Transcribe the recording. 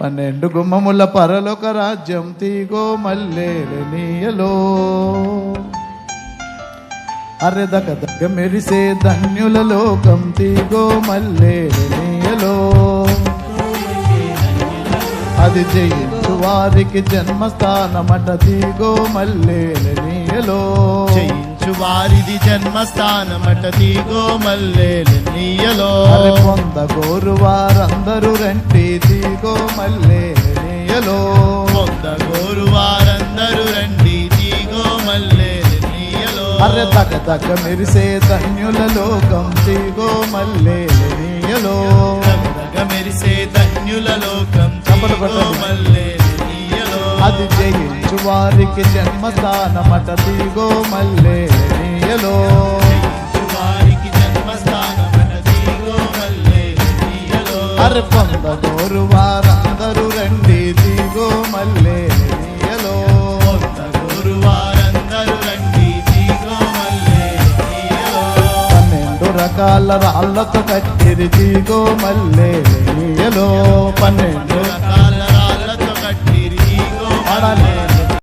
పన్నెండు గుమ్మముల పరలోక రాజ్యం తీగో మల్లేలనీయలో అరె దగ్గ మెరిసే ధన్యుల లోకం తీగో మల్లేలనీయలో అది జయించు వారికి జన్మస్థానమట తీగో మల్లేలనీయలో జయించు వారిది జన్మస్థానమట తీగో మల్లేలు నీయలో. అరె పొందగోరు వారందరూ రండి తీగో మల్లేలనీయలో పొందగోరు వారందరూ రండి తీగో మల్లేలు నీయలో. అరె తగ తగ మెరిసే ధన్యుల లోకం తీగో మల్లేలనీయలో దగదగ మెరిసే ధన్యుల లోకం తీగో కొట్టండి. మల్లేలు నీయలో. అది జయించు వారికి జన్మస్థానమట తీగో మల్లేలనీయలో రాళ్ళతో కట్టిరి దిగో మల్లే పన్నెండు రకాల రాళ్ళతో కట్టిరి దిగో మల్లే